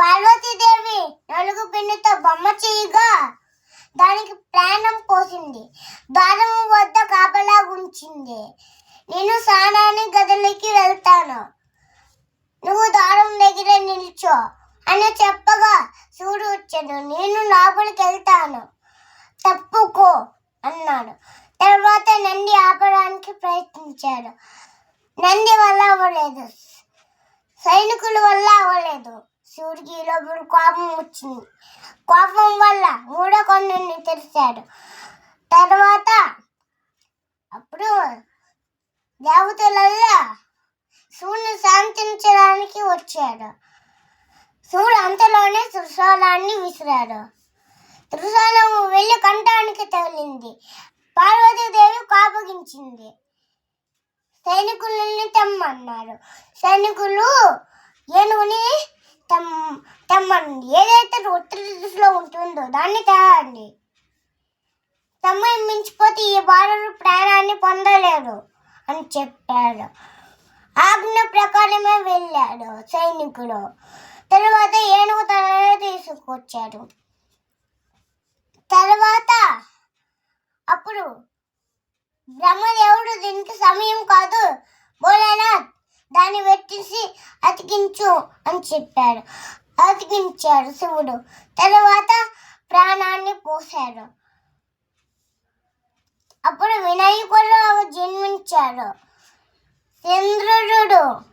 పార్వతీదేవి నలుగు పిండితో బొమ్మ చేయగా దానికి ప్రాణం పోసింది. ద్వారం వద్ద కాపలా ఉంచింది. నేను స్నానాన్ని గదిలోకి వెళ్తాను. నువ్వు ద్వారం దగ్గర నిల్చో అని చెప్పగా శివుడు వచ్చాడు. నేను లోపలికి వెళ్తాను. తప్పుకో అన్నాడు. తర్వాత నంది ఆపడానికి ప్రయత్నించాడు. నంది వల్ల అవ్వలేదు. సైనికుల వల్ల అవ్వలేదు. శివుడికి లోపల కోపం వచ్చింది. కోపం వల్ల మూడో కొండని తెరిచాడు. తర్వాత అప్పుడు దేవతలల్లా శివుని శాంతించడానికి వచ్చాడు. శివుడు అంతలోనే త్రిశూలాన్ని విసిరాడు. త్రిశూలం వెళ్ళి కంఠానికి తగిలింది. పార్వతీదేవి కోపగించింది. సైనికులని తెమ్మన్నారు. సైనికులు ఏనుగుని తెమ్మండి ఏదైతే ఉత్తర దిశలో ఉంటుందో దాన్ని తేవండి సమయం మించిపోతే ఈ బాలుడు ప్రాణాన్ని పొందలేడు అని చెప్పాడు. ఆజ్ఞ ప్రకారమే వెళ్ళాడు సైనికుడు తర్వాత ఏనుగు తనని తీసుకొచ్చాడు. తర్వాత అప్పుడు బ్రహ్మదేవుడు దీనికి సమయం కాదు. భోలేనాథ్ దాన్ని వెట్టేసి అతికించు అని చెప్పాడు. అతికించాడు శివుడు. తర్వాత ప్రాణాన్ని పోశాడు. అప్పుడు వినాయకుడు జన్మించాడు. చంద్రుడు